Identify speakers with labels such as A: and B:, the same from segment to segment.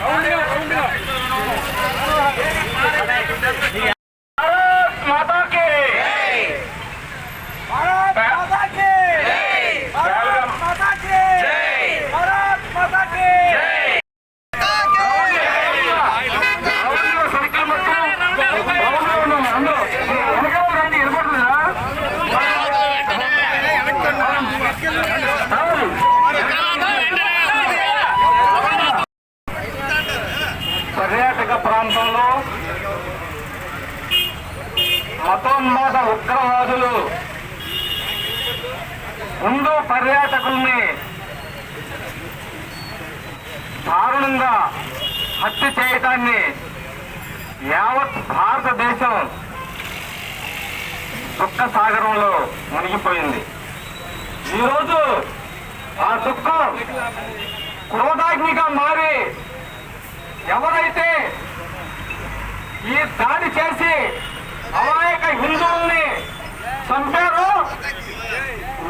A: Oh, no. ప్రాంతంలో మతోన్మాద ఉగ్రవాదులు హిందూ పర్యాటకుల్ని దారుణంగా హత్య చేయటాన్ని యావత్ భారతదేశం దుఃఖ సాగరంలో మునిగిపోయింది. ఈరోజు ఆ దుఃఖం క్రోధాగ్నిగా మారి ఎవరైతే ఈ దాడి చేసి అమాయక హిందువుల్ని చంపారు.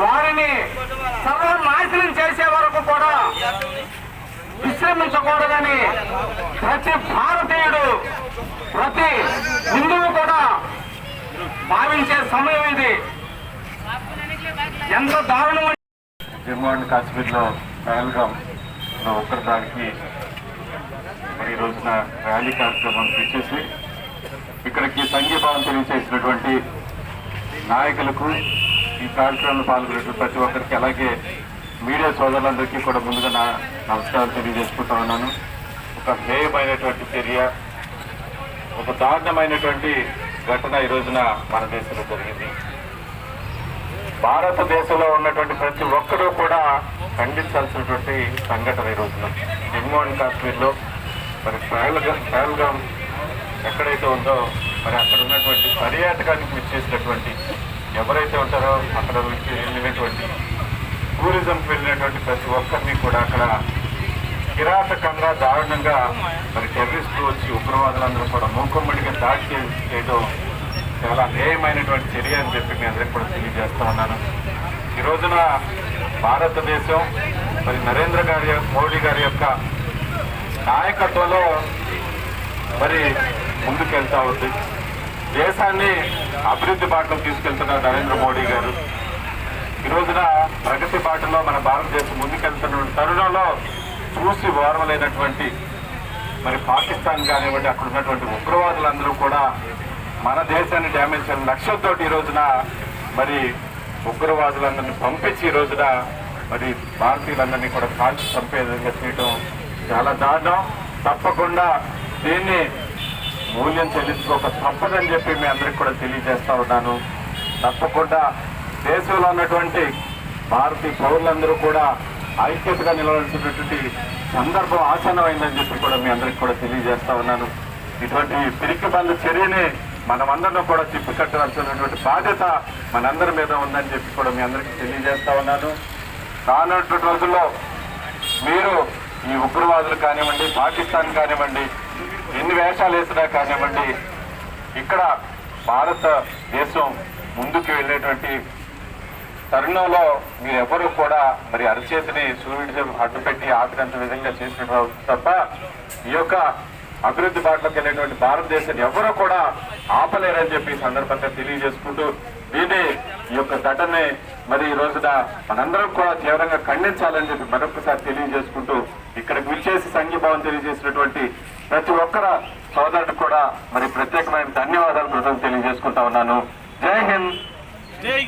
A: వారిని సర్వనాశనం చేసే వరకు కూడా విశ్రమించకూడదని ప్రతి భారతీయుడు ప్రతి హిందువు కూడా భావించే సమయం ఇది. ఎంత దారుణం
B: జమ్మూ అండ్ కాశ్మీర్లో పహల్గామ్లో ఒక్కరి దానికి రోజున ర్యాలీ కార్యక్రమం ఇచ్చేసి ఇక్కడికి సంఘీభావం తెలియజేసినటువంటి నాయకులకు ఈ కార్యక్రమంలో పాల్గొనే ప్రతి ఒక్కరికి అలాగే మీడియా సోదరులందరికీ కూడా ముందుగా నా నమస్కారాలు తెలియజేసుకుంటా ఉన్నాను. ఒక హేయమైనటువంటి చర్య ఒక దారుణమైనటువంటి ఘటన ఈ రోజున మన దేశంలో జరిగింది. భారతదేశంలో ఉన్నటువంటి ప్రతి ఒక్కరూ కూడా ఖండించాల్సినటువంటి సంఘటన ఈ రోజున. జమ్మూ అండ్ కాశ్మీర్లో మరి పహల్గామ్ పహల్గామ్ ఎక్కడైతే ఉందో మరి అక్కడ ఉన్నటువంటి పర్యాటకానికి విచ్చేసినటువంటి ఎవరైతే ఉంటారో అక్కడ వచ్చి వెళ్ళినటువంటి టూరిజంకి వెళ్ళినటువంటి ప్రతి ఒక్కరిని కూడా అక్కడ కిరాతకంగా దారుణంగా మరి టెర్రరిస్టులు వచ్చి ఉగ్రవాదులందరూ కూడా మూకుమ్మడిగా దాడి చేయడం చాలా నేయమైనటువంటి చర్య అని చెప్పి మీ అందరికీ కూడా తెలియజేస్తా ఉన్నాను. ఈ రోజున భారతదేశం మరి నరేంద్ర గారి మోడీ గారి యొక్క నాయకత్వంలో మరి ముందుకెళ్తా ఉంది. దేశాన్ని అభివృద్ధి బాటలో తీసుకెళ్తున్న నరేంద్ర మోడీ గారు. ఈ రోజున ప్రగతి బాటలో మన భారతదేశం ముందుకెళ్తున్న తరుణంలో చూసి ఓర్వలేనటువంటి మరి పాకిస్తాన్ కానివ్వండి అక్కడ ఉన్నటువంటి ఉగ్రవాదులందరూ కూడా మన దేశాన్ని డ్యామేజ్ చేయడం లక్ష్యంతో ఈ రోజున మరి ఉగ్రవాదులందరినీ పంపించి ఈ రోజున మరి భారతీయులందరినీ కూడా కాల్చి చంపే విధంగా చేయడం చాలా దారుణం. తప్పకుండా దీన్ని మూల్యం చెల్లించుకోక తప్పదని చెప్పి మీ అందరికి కూడా తెలియజేస్తా ఉన్నాను. తప్పకుండా దేశంలో ఉన్నటువంటి భారతీయ పౌరులందరూ కూడా ఐక్యతగా నిలవలసినటువంటి సందర్భం ఆసనమైందని చెప్పి కూడా మీ అందరికి కూడా తెలియజేస్తా ఉన్నాను. ఇటువంటి పిరికి బంధ చర్యని మనమందరం కూడా తిప్పికట్టాల్సినటువంటి బాధ్యత మనందరి మీద ఉందని చెప్పి కూడా మీ అందరికీ తెలియజేస్తా ఉన్నాను. రానున్నటువంటి రోజుల్లో మీరు ఈ ఉగ్రవాదులు కానివ్వండి పాకిస్తాన్ కానివ్వండి ఎన్ని వేషాలు వేసినా కానివ్వండి ఇక్కడ భారతదేశం ముందుకు వెళ్ళేటువంటి తరుణంలో మీరెవరూ కూడా మరి అరచేతిని సూర్యుడి అడ్డుపెట్టి ఆపినంత విధంగా చేసినటువంటి తప్ప ఈ యొక్క అభివృద్ధి బాటలోకి వెళ్ళేటువంటి భారతదేశాన్ని ఎవరూ కూడా ఆపలేరని చెప్పి సందర్భంగా తెలియజేసుకుంటూ దీన్ని ఈ యొక్క ఘటనని మరి ఈ రోజున మనందరం కూడా తీవ్రంగా ఖండించాలని చెప్పి మరొకసారి తెలియజేసుకుంటూ ఇక్కడ విచ్చేసి సంఘీభావం తెలియజేసినటువంటి ప్రతి ఒక్కర సోదరుడు కూడా మరి ప్రత్యేకమైన ధన్యవాదాలు కృతం తెలియజేసుకుంటా ఉన్నాను. జై హింద్.